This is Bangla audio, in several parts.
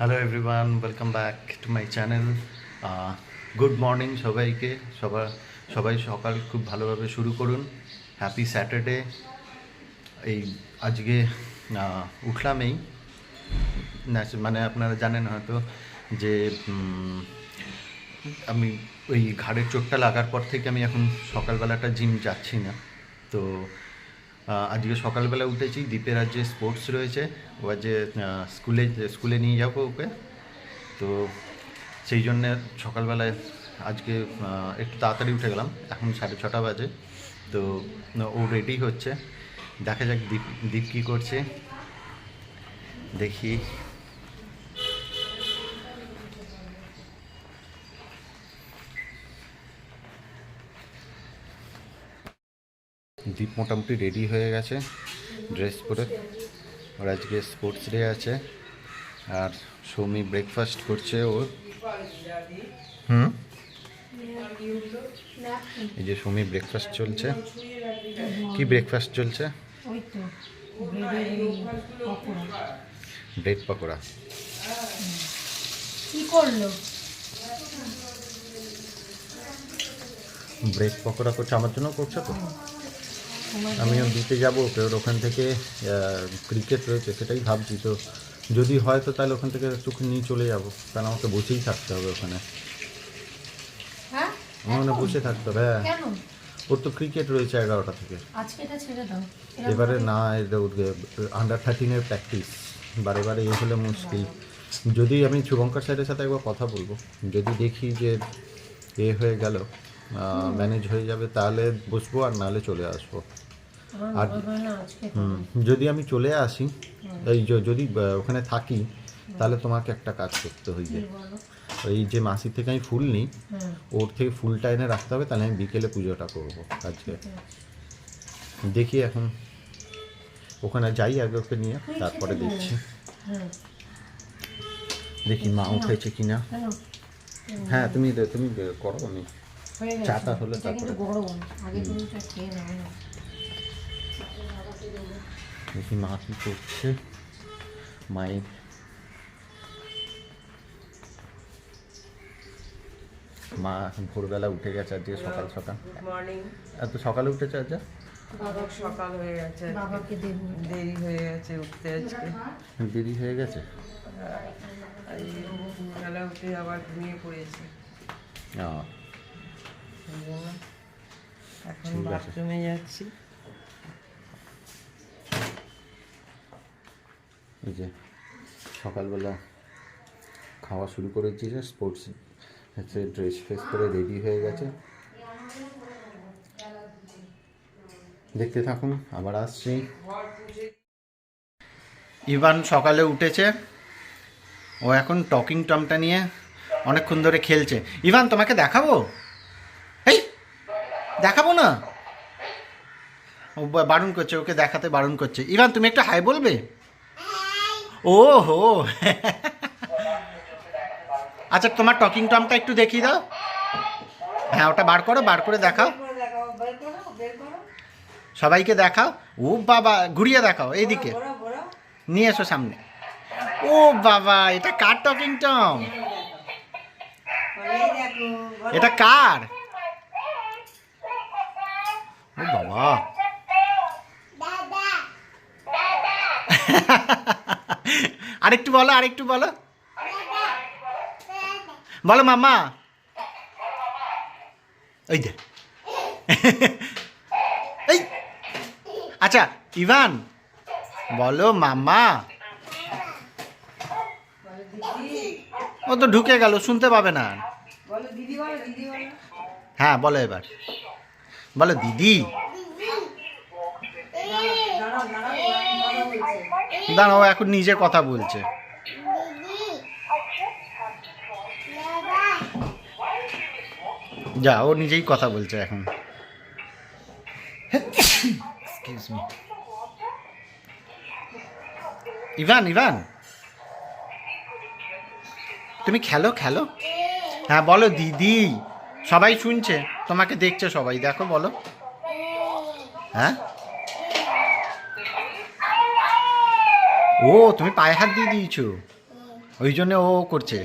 Hello everyone welcome back to my channel good morning সবাইকে। সবার সবাই সকাল খুব ভালোভাবে শুরু করুন। হ্যাপি স্যাটারডে এই আজকে উঠলাম এই। মানে আপনারা জানেন হয়তো যে আমি ওই ঘাড়ের চোটটা লাগার পর থেকে আমি এখন সকালবেলাটা জিম যাচ্ছি না। তো আজকে সকালবেলা উঠেছি, দ্বীপের আজ যে স্পোর্টস রয়েছে ও আজ যে স্কুলে স্কুলে নিয়ে যাব ওকে। তো সেই জন্যে সকালবেলায় আজকে একটু তাড়াতাড়ি উঠে গেলাম, এখন সাড়ে ছটা বাজে। তো ও রেডি হচ্ছে। দেখা যাক দীপ দীপ কী করছে। দেখি। দীপ মোটামুটি রেডি হয়ে গেছে ড্রেস পরে। ওর আজকে স্পোর্টস ডে আছে আর সৌমি ব্রেকফাস্ট করছে ওর। হুম? এই যে সৌমি ব্রেকফাস্ট চলছে। কি ব্রেকফাস্ট চলছে? ব্রেড পকোড়া। কি করল? ব্রেড পকোড়া করছে আমার জন্য করছে তো? আমিও দিতে যাব ওকে ওর ওখান থেকে ক্রিকেট রয়েছে সেটাই ভাবছি। তো যদি হয় তো তাহলে ওখান থেকে একটু নিয়ে চলে যাব কারণ আমাকে বসেই থাকতে হবে ওখানে। হ্যাঁ? ওখানে বসে থাকতে হবে হ্যাঁ। ওর তো ক্রিকেট রয়েছে এগারোটা থেকে। এবারে না আন্ডার থার্টিনের প্র্যাকটিস বারে বারে এ হলে মুশকিল। যদি আমি শুভঙ্কর স্যারের সাথে একবার কথা বলব যদি দেখি যে এ হয়ে গেল ম্যানেজ হয়ে যাবে তাহলে বসবো আর নাহলে চলে আসব। আর- হয় যদি আমি চলে আসি এই যদি ওখানে থাকি তাহলে তোমাকে একটা কাজ করতে হইবে এই যে মাসির থেকে আমি ফুল নিই হ্যাঁ ওর থেকে ফুলটা এনে রাখতে হবে তাহলে আমি বিকেলে পুজোটা করব আজকে। দেখি এখন ওখানে যাই আগে ওকে নিয়ে তারপরে খেতে দেখছি। হ্যাঁ দেখি মা উঠেছে কেন। হ্যাঁ তুমি তুমি করো আমি হয়ে গেছে। চাটা হলে এটা কিন্তু তারপরে। গরম। আগে তুমি এটা খেয়ে নাও না। দেখি মা কি করছে। মায়ের মা এখন ভোরবেলা উঠে গেছে আজকে সকাল সকাল। মর্নিং এত সকালে উঠেছে আজ বাবা সকাল হয়ে গেছে বাবাকে দেরি হয়ে গেছে। উঠতে আজকে। দেরি হয়ে গেছে? বেলা উঠে আবার ঘুমিয়ে পড়েছি। সেই জন্য এখন বাথরুমে যাচ্ছি। এই যে সকালবেলা খাওয়া শুরু করে যে স্পোর্টস হচ্ছে ড্রেস ফ্রেস করে রেডি হয়ে গেছে। দেখতে থাকুন আবার আসছি। ইভান সকালে উঠেছে। ও এখন টকিং টমটা নিয়ে অনেকক্ষণ ধরে খেলছে। ইভান তোমাকে দেখাবো? দেখাবো না? ও বারণ করছে ওকে দেখাতে বারণ করছে। ইভান তুমি একটা হাই বলবে? ও হো আচ্ছা তোমার টকিং টমটা একটু দেখিয়ে দাও। হ্যাঁ ওটা বার করো বার করে দেখাও। সবাইকে দেখাও। ও বাবা ঘুরিয়ে দেখাও এইদিকে। নিয়ে এসো সামনে। ও বাবা এটা কার টকিং টম? এটা কার? ও বাবা আরেকটু বলো আরেকটু বলো। বলো মামা। ওই দে এই। আচ্ছা ইভান বলো মামা। ও তো ঢুকে গেল শুনতে পাবে না। হ্যাঁ বলো এবার। বলো, দিদি। দাঁড়াও, এখন নিজে কথা বলছে। যা, ও নিজেই কথা বলছে এখন। ইভান ইভান। তুমি খেলো খেলো? হ্যাঁ বলো, দিদি। সবাই শুনছে? তোমাকে দেখছে সবাই। দেখো বলো। হ্যাঁ? ও তুমি পায়ে হাত দিয়ে দিয়েছ? ওই জন্য ও করছে।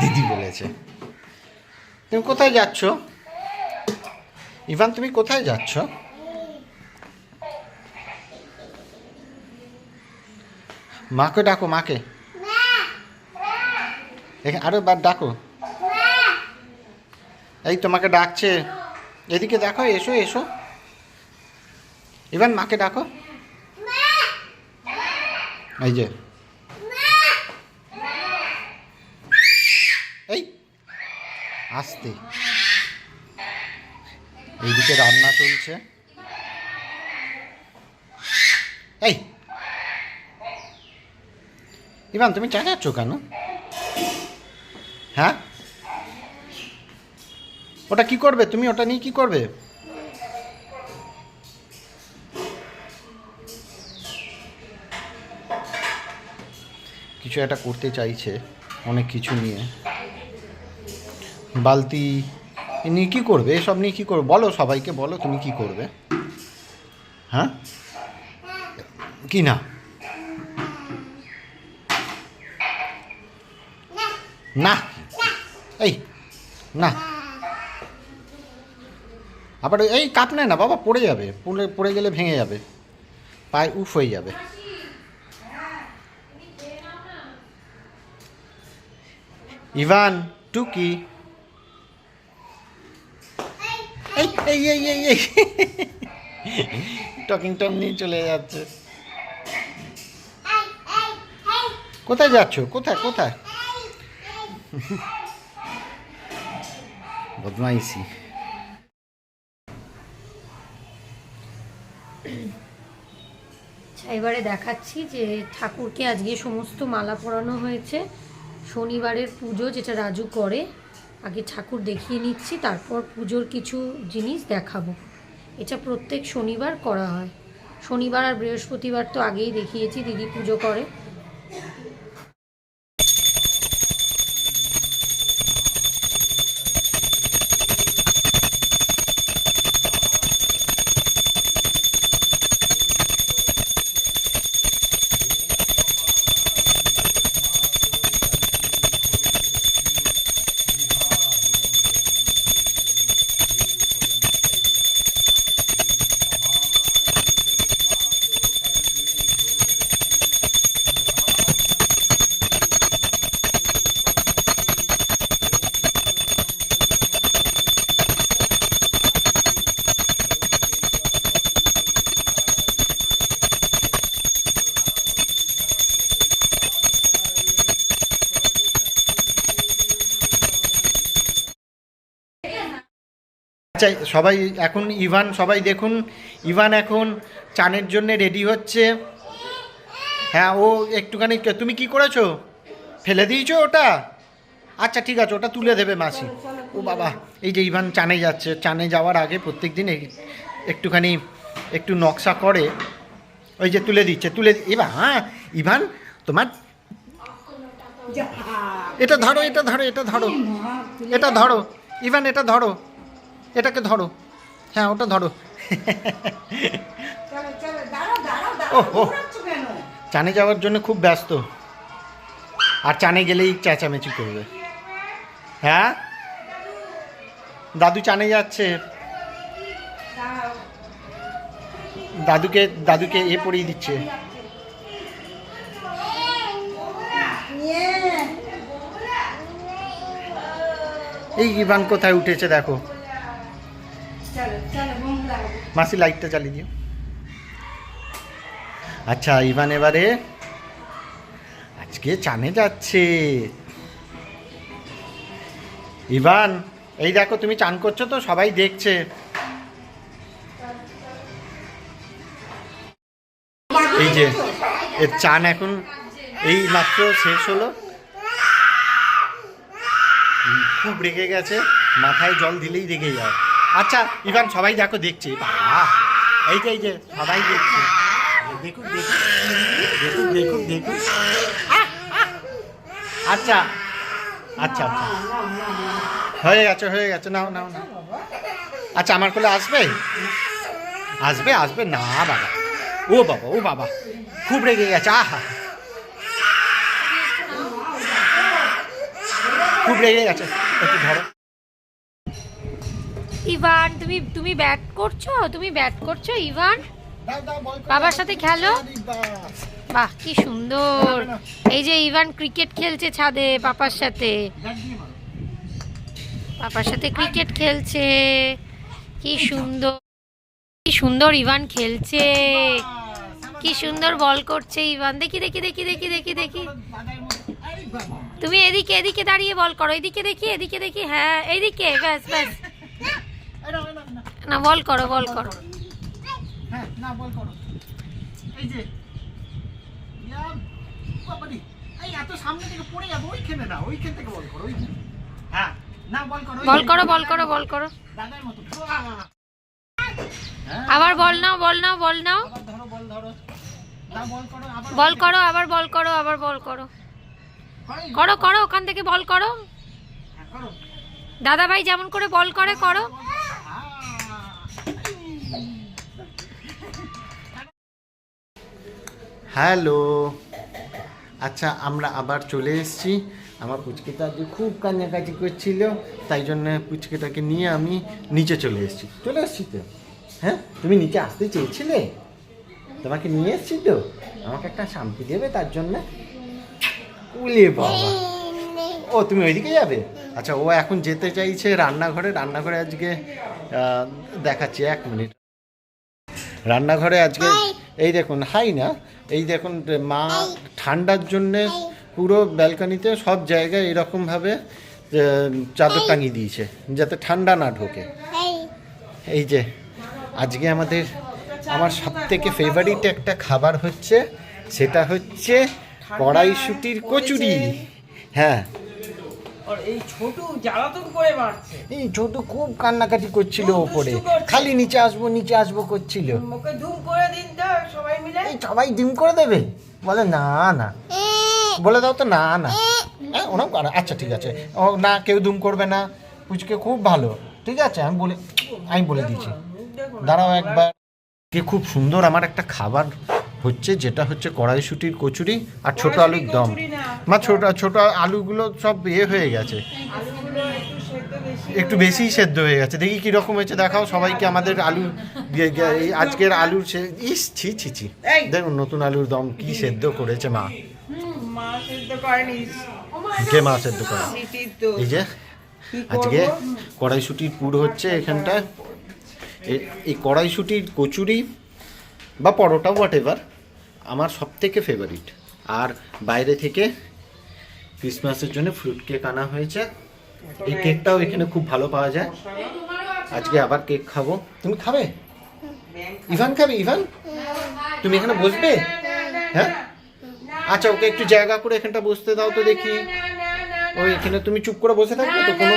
দিদি বলেছে। তুমি কোথায় যাচ্ছ? ইভান তুমি কোথায় যাচ্ছ? মাকে ডাকো, মাকে। আরও বার ডাকো। এই তোমাকে ডাকছে। এদিকে দেখো, এসো এসো। ইভান মাকে ডাকো। এই যে। এই। আসতে। এইদিকে রান্না চলছে। এই। ইভান, তুমি চেঁচাচ্ছ কেন? হ্যাঁ? ওটা কি করবে? তুমি ওটা নিয়ে কি করবে? কিছু একটা করতে চাইছে, অনেক কিছু নিয়ে। বালতি নিয়ে কী করবে? এসব নিয়ে কী করবে? বলো সবাইকে, বলো তুমি কি করবে। হ্যাঁ? কি না? না। এই, না। আবার এই কাপ নেয় না, বাবা, পড়ে যাবে। পড়ে পড়ে গেলে ভেঙে যাবে। পায়ে উফ হয়ে যাবে। ইভান, টুকি। এই এই। টকিং টম নিয়ে চলে যাচ্ছে। কোথায় যাচ্ছ? কোথায় কোথায়? বদমাইশি। আচ্ছা, এবারে দেখাচ্ছি যে ঠাকুরকে আজকে সমস্ত মালা পরানো হয়েছে। শনিবারের পুজো যেটা রাজু করে আগে ঠাকুর দেখিয়ে নিচ্ছি তারপর পুজোর কিছু জিনিস দেখাবো। এটা প্রত্যেক শনিবার করা হয়। শনিবার আর বৃহস্পতিবার তো আগেই দেখিয়েছি দিদি পুজো করে। আচ্ছা সবাই এখন ইভান, সবাই দেখুন, ইভান এখন চানের জন্য রেডি হচ্ছে। হ্যাঁ ও একটুখানি, তুমি কি করেছ? ফেলে দিয়েছ ওটা? আচ্ছা ঠিক আছে, ওটা তুলে দেবে মাসি। ও বাবা, এই যে ইভান চানে যাচ্ছে, চানে যাওয়ার আগে প্রত্যেক দিন একটুখানি, একটু নকশা করে, ওই যে তুলে দিচ্ছে, তুলে এবার হ্যাঁ ইভান, তোমার এটা ধরো এটা ধরো এটা ধরো এটা ধরো, ইভান, এটা ধরো। এটাকে ধরো। হ্যাঁ ওটা ধরো। ও, চানে যাওয়ার জন্য খুব ব্যস্ত। আর চানে গেলেই চেঁচামেচি করবে। হ্যাঁ? দাদু চানে যাচ্ছে। দাদুকে দাদুকে এ পড়িয়ে দিচ্ছে। এই ইভান কোথায় উঠেছে দেখো। মাসি লাইটটা চালিয়ে দিও। আচ্ছা ইভান এবারে আজকে চানে যাচ্ছে। ইভান, এই দেখো, তুমি চান করছ তো, সবাই দেখছে। এই যে, এর চান এখন এই মাত্র শেষ হলো। খুব রেগে গেছে, মাথায় জল দিলেই রেগে যায়। আচ্ছা ইভান, সবাই দেখো, দেখছে। এই যে যে, সবাই দেখছে। দেখুক দেখুক দেখুক দেখুক। আচ্ছা আচ্ছা আচ্ছা। হয়ে গেছে হয়ে গেছে, নাও নাও নাও। আচ্ছা আমার কোলে আসবে? আসবে আসবে? না, বাবা। ও বাবা ও বাবা। খুব রেগে গেছে, আহা। খুব রেগে গেছে। একটু ধরো। ইভান, তুমি তুমি ব্যাট করছ? তুমি ব্যাট করছ, ইভান? বাবার সাথে খেলো? বাহ, কি সুন্দর। এই যে ইভান ক্রিকেট খেলছে ছাদে পাপার সাথে। পাপার সাথে ক্রিকেট খেলছে। কি সুন্দর কি সুন্দর ইভান খেলছে। কি সুন্দর বল করছে ইভান। দেখি দেখি দেখি দেখি দেখি দেখি। তুমি এদিকে এদিকে দাঁড়িয়ে বল করো। এদিকে দেখি এদিকে দেখি। হ্যাঁ এদিকে, ব্যাস ব্যাস। না বল করো বল করো। হ্যাঁ না বল করো। এই যে এই এত সামনে থেকে পড়ে যাব ওইখানে না ওইখান থেকে বল করো ওইখানে। হ্যাঁ না বল করো বল করো বল করো বল করো। দাদার মতো। হ্যাঁ, আবার বল নাও বল নাও বল নাও। ধরো বল ধরো। বল করো আবার বল করো। আবার বল করো করো। করো, ওখান থেকে বল করো। হ্যাঁ, করো। দাদা ভাই যেমন করে বল করে করো। হ্যালো। আচ্ছা আমরা আবার চলে এসেছি। আমার পুচকেটা যে খুব কান্নাকাটি করছিল তাই জন্য পুচকেটাকে নিয়ে আমি নিচে চলে এসেছি। চলে এসেছি তো? হ্যাঁ তুমি নিচে আসতে চেয়েছিলে? তোমাকে নিয়ে এসেছি তো? আমাকে একটা শান্তি দেবে তার জন্য? উলে বাবা। ও তুমি ওইদিকে যাবে? আচ্ছা ও এখন যেতে চাইছে রান্নাঘরে। রান্নাঘরে আজকে দেখাচ্ছি এক মিনিট। রান্নাঘরে আজকে এই দেখুন হাই না? এই দেখুন মা ঠান্ডার জন্যে পুরো ব্যালকনিতে সব জায়গায় এরকমভাবে চাদর টাঙিয়ে দিয়েছে যাতে ঠান্ডা না ঢোকে। এই। যে আজকে আমাদের আমার সব থেকে ফেভারিট একটা খাবার হচ্ছে সেটা হচ্ছে কড়াইশুটির কচুরি। হ্যাঁ। এই ছোট জ্বালাতন করে মারছে। এই ছোট খুব কান্নাকাটি করছিল ওপরে। খালি নিচে আসব নিচে আসব করছিল ওকে ধুম করে দিন তো সবাই মিলে? এই সবাই ডিম করে দেবে। বলে না না। বলে দাও তো না না। হ্যাঁ ওরকম আচ্ছা ঠিক আছে। ও না কেউ দুম করবে না। পুচকে খুব ভালো। ঠিক আছে? আমি বলে আমি বলে দিয়েছি। দাঁড়াও একবার। কি খুব সুন্দর আমার একটা খাবার হচ্ছে যেটা হচ্ছে কড়াইশুটির কচুরি আর ছোট আলুর দম। না। মা ছোট ছোট আলুগুলো সব ইয়ে হয়ে গেছে। একটু সেদ্ধ বেশি সেদ্ধ হয়ে গেছে। দেখি কীরকম হয়েছে দেখাও সবাইকে আমাদের আলু দিয়ে- দিয়ে- এই আজকের আলুর সে- ইস ছি ছি ছি। দেখুন নতুন আলুর দম কি সেদ্ধ করেছে মা। কে মা সেদ্ধ করে? এই যে আজকে? কড়াইশুটির পুর হচ্ছে এখানটায়। এই কড়াইশুটির কচুরি বা পরোটা হোয়াট এভার আমার সব থেকে ফেভারিট আর বাইরে থেকে ক্রিসমাসের জন্য ফ্রুট কেক আনা হয়েছে। এই কেকটাও এখানে খুব ভালো পাওয়া যায়। আজকে আবার কেক খাব। তুমি খাবে? ইভান খাবে, ইভান? তুমি এখানে বসবে? হ্যাঁ? আচ্ছা ওকে একটু জায়গা করে এখানটা বসতে দাও তো দেখি। ওই এখানে তুমি চুপ করে বসে থাকবে তো কোনো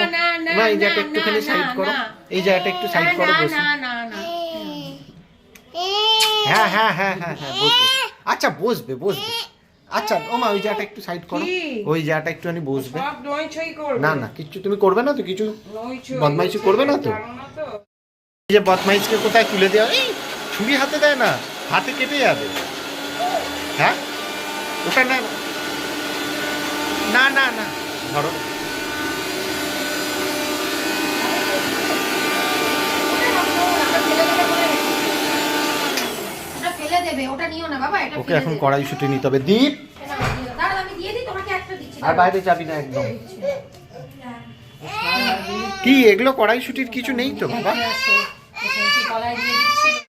না, এই জায়গাটা একটুখানি সাইড করো। এই জায়গাটা একটু সাইড করো বসে। হ্যাঁ হ্যাঁ হ্যাঁ হ্যাঁ হ্যাঁ বসবে। আচ্ছা বসবে বসবে। আচ্ছা ও মা ওই জায়গাটা একটু সাইড করো। ওই জায়গাটা একটুখানি বসবে। না না কিছু তুমি করবে না তো কিছু বদমাইশি করবে না তো? যে বদমাইশকে কোথায় তুলে দেওয়া? এই ছুরি হাতে দেয় না হাতে কেটে যাবে। হ্যাঁ? ওটা না না না না ধরো। ফেলে দেবে ওটা নিও না বাবা এটা ওকে এখন। কড়াই শুটে নিতে হবে। দীপ! দাঁড়াও আমি দিয়ে দিই তোমাকে একটা দিচ্ছি। আর বাইরে যাবি না একদম। কি এগুলো কড়াইশুটির কিছু নেই তো? বাবা দিয়ে